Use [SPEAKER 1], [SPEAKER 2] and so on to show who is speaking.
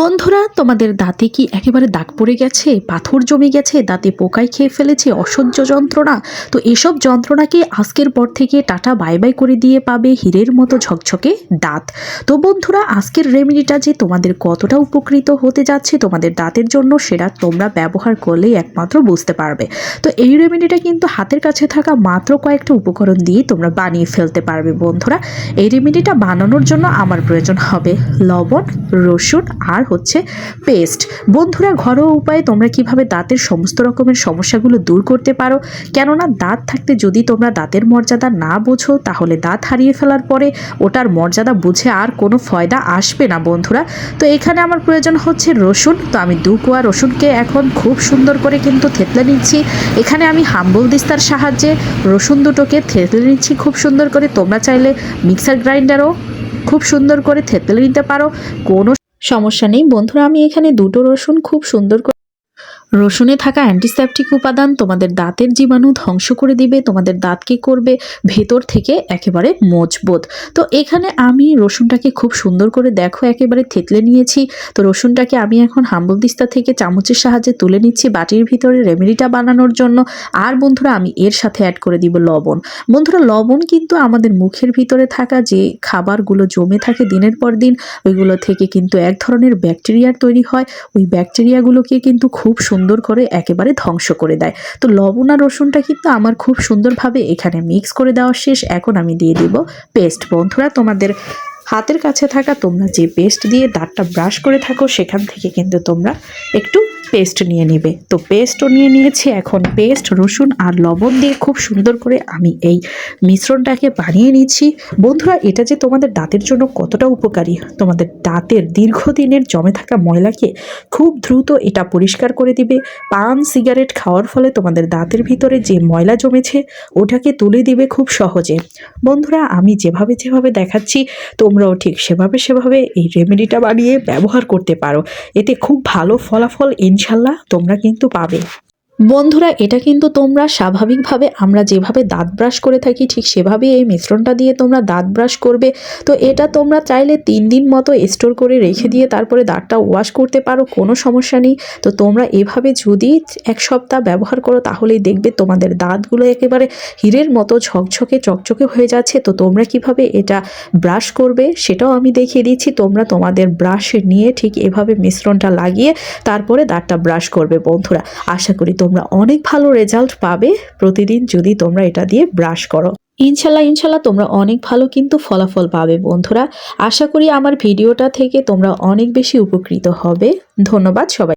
[SPEAKER 1] বন্ধুরা, তোমাদের দাঁতে কি একেবারে দাগ পড়ে গেছে? পাথর জমে গেছে? দাঁতে পোকায় খেয়ে ফেলেছে? অসহ্য যন্ত্রণা? তো এসব যন্ত্রণাকে আজকের পর থেকে টাটা, বাই বাই করে দিয়ে পাবে হীরের মতো ঝকঝকে দাঁত। তো বন্ধুরা, আজকের রেমেডিটা যে তোমাদের কতটা উপকৃত হতে যাচ্ছে তোমাদের দাঁতের জন্য, সেটা তোমরা ব্যবহার করলেই একমাত্র বুঝতে পারবে। তো এই রেমেডিটা কিন্তু হাতের কাছে থাকা মাত্র কয়েকটা উপকরণ দিয়ে তোমরা বানিয়ে ফেলতে পারবে বন্ধুরা। এই রেমেডিটা বানানোর জন্য আমার প্রয়োজন হবে লবণ, রসুন আর হচ্ছে পেস্ট বন্ধুরা, ঘরোয়া উপায়ে তোমরা কীভাবে দাঁতের সমস্ত রকমের সমস্যাগুলো দূর করতে পারো? কেননা দাঁত থাকতে যদি তোমরা দাঁতের মর্যাদা না বোঝো, তাহলে দাঁত হারিয়ে ফেলার পরে ওটার মর্যাদা বুঝে আর কোনো ফয়দা আসবে না বন্ধুরা। তো এখানে আমার প্রয়োজন হচ্ছে রসুন। তো আমি দু কোয়া রসুনকে এখন খুব সুন্দর করে কিন্তু থেতলে নিচ্ছি। এখানে আমি হাম্বল দিস্তার সাহায্যে রসুন দুটোকে থেতলে নিচ্ছি খুব সুন্দর করে। তোমরা চাইলে মিক্সার গ্রাইন্ডারও খুব সুন্দর করে থেতলে নিতে পারো। কোনো সমস্যা নেই। বন্ধুরা আমি এখানে দুটো রসুন খুব সুন্দর করে রসুনে থাকা অ্যান্টিসেপটিক উপাদান তোমাদের দাঁতের জীবাণু ধ্বংস করে দিবে, তোমাদের দাঁতকে করবে? ভেতর থেকে একেবারে মজবুত। তো এখানে আমি রসুনটাকে খুব সুন্দর করে দেখো, একেবারে থেতলে নিয়েছি। তো রসুনটাকে আমি এখন হাম্বল দিস্তা থেকে চামচের সাহায্যে তুলে নিচ্ছি বাটির ভিতরে রেমেডিটা বানানোর জন্য। আর বন্ধুরা, আমি এর সাথে অ্যাড করে দিব লবণ। বন্ধুরা, লবণ কিন্তু আমাদের মুখের ভিতরে থাকা যে খাবারগুলো জমে থাকে দিনের পর দিন, ওইগুলো থেকে কিন্তু এক ধরনের ব্যাকটেরিয়ার তৈরি হয়। ওই ব্যাকটেরিয়াগুলোকে কিন্তু খুব সুন্দর করে একেবারে ধ্বংস করে দেয়। তো লবণ আর রসুনটা কিন্তু আমার খুব সুন্দরভাবে এখানে মিক্স করে দেওয়া শেষ। এখন আমি দিয়ে দিব পেস্ট বন্ধুরা, তোমাদের হাতের কাছে থাকা তোমরা যে পেস্ট দিয়ে দাঁতটা ব্রাশ করে থাকো, সেখান থেকে কিন্তু তোমরা একটু পেস্ট নিয়ে নেবে। তো পেস্টও নিয়ে নিয়েছি, এখন পেস্ট রসুন আর লবণ দিয়ে খুব সুন্দর করে আমি এই মিশ্রণটাকে বানিয়ে নিচ্ছি। বন্ধুরা, এটা যে তোমাদের দাঁতের জন্য কতটা উপকারী, তোমাদের দাঁতের দীর্ঘদিনের জমে থাকা ময়লাকে খুব দ্রুত এটা পরিষ্কার করে দিবে। পান, সিগারেট খাওয়ার ফলে তোমাদের দাঁতের ভিতরে যে ময়লা জমেছে, ওটাকে তুলে দিবে খুব সহজে। বন্ধুরা, আমি যেভাবে যেভাবে দেখাচ্ছি, তোমরাও ঠিক সেভাবে সেভাবে এই রেমেডিটা বানিয়ে ব্যবহার করতে পারো। এতে খুব ভালো ফলাফল ইনশাল্লাহ তোমরা কিন্তু পাবে। বন্ধুরা, এটা কিন্তু তোমরা স্বাভাবিকভাবে আমরা যেভাবে দাঁত ব্রাশ করে থাকি, ঠিক সেভাবেই এই মিশ্রণটা দিয়ে তোমরা দাঁত ব্রাশ করবে। তো এটা তোমরা চাইলে তিন দিন মতো স্টোর করে রেখে দিয়ে তারপরে দাঁতটা ওয়াশ করতে পারো, কোনো সমস্যা নেই। তো তোমরা এভাবে যদি এক সপ্তাহ ব্যবহার করো, তাহলেই দেখবে তোমাদের দাঁতগুলো একেবারে হীরের মতো ঝকঝকে, চকচকে হয়ে যাচ্ছে। তো তোমরা কীভাবে এটা ব্রাশ করবে, সেটাও আমি দেখিয়ে দিচ্ছি। তোমরা তোমাদের ব্রাশ নিয়ে ঠিক এভাবে মিশ্রণটা লাগিয়ে তারপরে দাঁতটা ব্রাশ করবে বন্ধুরা। আশা করি তোমরা অনেক ভালো রেজাল্ট পাবে প্রতিদিন যদি তোমরা এটা দিয়ে ব্রাশ করো। ইনশাল্লাহ ইনশাল্লাহ তোমরা অনেক ভালো কিন্তু ফলাফল পাবে বন্ধুরা। আশা করি আমার ভিডিওটা থেকে তোমরা অনেক বেশি উপকৃত হবে। ধন্যবাদ সবাই।